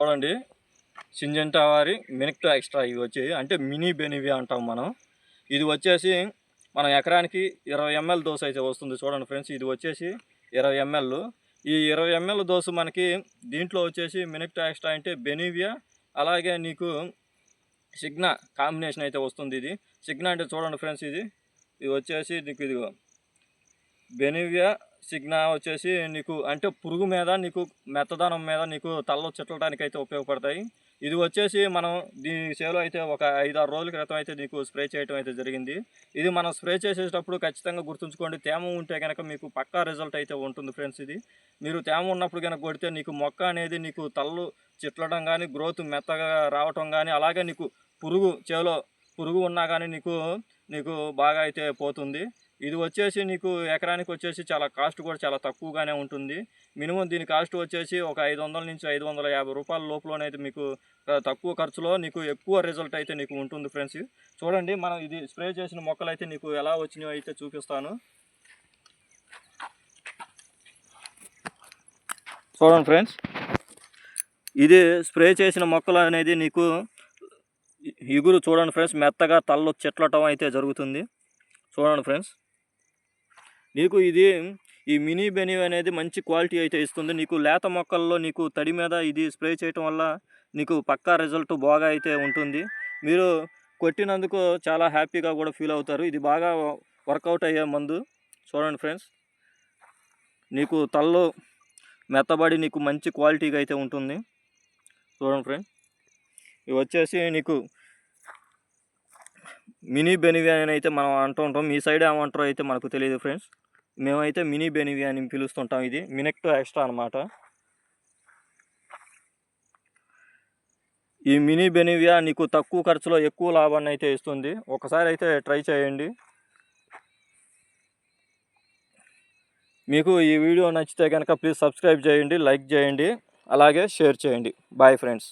చూడండి. సింజంటా వారి మినిక్టో ఎక్స్ట్రా ఇవి వచ్చాయి అంటే మినీ బెనివియా అంటాం మనం. ఇది వచ్చేసి మనం ఎకరానికి ఇరవై ఎంఎల్ దోశ అయితే వస్తుంది చూడండి ఫ్రెండ్స్ ఇది వచ్చేసి ఇరవై ఎంఎల్. ఈ ఇరవై ఎంఎల్ దోశ మనకి దీంట్లో వచ్చేసి మినిక్టో ఎక్స్ట్రా అంటే బెనివియా అలాగే నీకు సిగ్నా కాంబినేషన్ అయితే వస్తుంది ఇది. సిగ్నా అంటే చూడండి ఫ్రెండ్స్ ఇది. ఇది వచ్చేసి నీకు ఇదిగో బెనివియా సిగ్నా వచ్చేసి నీకు అంటే పురుగు మీద నీకు మెత్తదనం మీద నీకు తలలో చిట్లడానికి అయితే ఉపయోగపడతాయి. ఇది వచ్చేసి మనం దీని సేలో అయితే ఒక ఐదు ఆరు రోజుల క్రితం అయితే నీకు స్ప్రే చేయడం అయితే జరిగింది. ఇది మనం స్ప్రే చేసేటప్పుడు ఖచ్చితంగా గుర్తుంచుకోండి. తేమ ఉంటే కనుక మీకు పక్కా రిజల్ట్ అయితే ఉంటుంది ఫ్రెండ్స్ ఇది. మీరు తేమ ఉన్నప్పుడు కనుక కొడితే నీకు మొక్క అనేది నీకు తల్లు చిట్లడం కానీ గ్రోత్ మెత్తగా రావటం కానీ అలాగే నీకు పురుగు చేలో పురుగు ఉన్నా కానీ నీకు నీకు బాగా అయితే పోతుంది. ఇది వచ్చేసి నీకు ఎకరానికి వచ్చేసి చాలా కాస్ట్ కూడా చాలా తక్కువగానే ఉంటుంది. మినిమం దీని కాస్ట్ వచ్చేసి ఒక ఐదు వందల నుంచి ఐదు వందల యాభై రూపాయల లోపలనైతే మీకు తక్కువ ఖర్చులో నీకు ఎక్కువ రిజల్ట్ అయితే నీకు ఉంటుంది ఫ్రెండ్స్. చూడండి మనం ఇది స్ప్రే చేసిన మొక్కలు అయితే నీకు ఎలా వచ్చినాయో అయితే చూపిస్తాను. చూడండి ఫ్రెండ్స్ ఇది స్ప్రే చేసిన మొక్కలు అనేది నీకు ఇగురు చూడండి ఫ్రెండ్స్ మెత్తగా తల్లో చెట్లటం అయితే జరుగుతుంది. చూడండి ఫ్రెండ్స్. నీకు ఇది ఈ మినీ బెనివ్ అనేది మంచి క్వాలిటీ అయితే ఇస్తుంది. నీకు లేత మొక్కల్లో నీకు తడి మీద ఇది స్ప్రే చేయటం వల్ల నీకు పక్కా రిజల్ట్ బాగా అయితే ఉంటుంది. మీరు కొట్టినందుకు చాలా హ్యాపీగా కూడా ఫీల్ అవుతారు. ఇది బాగా వర్కౌట్ అయ్యే మందు. చూడండి ఫ్రెండ్స్. నీకు తల్లో మెత్తబడి నీకు మంచి క్వాలిటీగా అయితే ఉంటుంది. చూడండి ఫ్రెండ్స్. ఇవి వచ్చేసి నీకు మినీ బెనివి అని అయితే మనం అంటూ ఉంటాం మీ సైడ్ ఏమంటారో అయితే మనకు తెలియదు ఫ్రెండ్స్. మేమైతే మినీ బెనివి అని పిలుస్తుంటాం. ఇది మినెక్టో ఎక్స్ట్రా అనమాట ఈ మినీ బెనివియా నీకు తక్కువ ఖర్చులో ఎక్కువ లాభాన్ని అయితే ఇస్తుంది. ఒకసారి అయితే ట్రై చేయండి. మీకు ఈ వీడియో నచ్చితే కనుక ప్లీజ్ సబ్స్క్రైబ్ చేయండి లైక్ చేయండి అలాగే షేర్ చేయండి. Bye friends.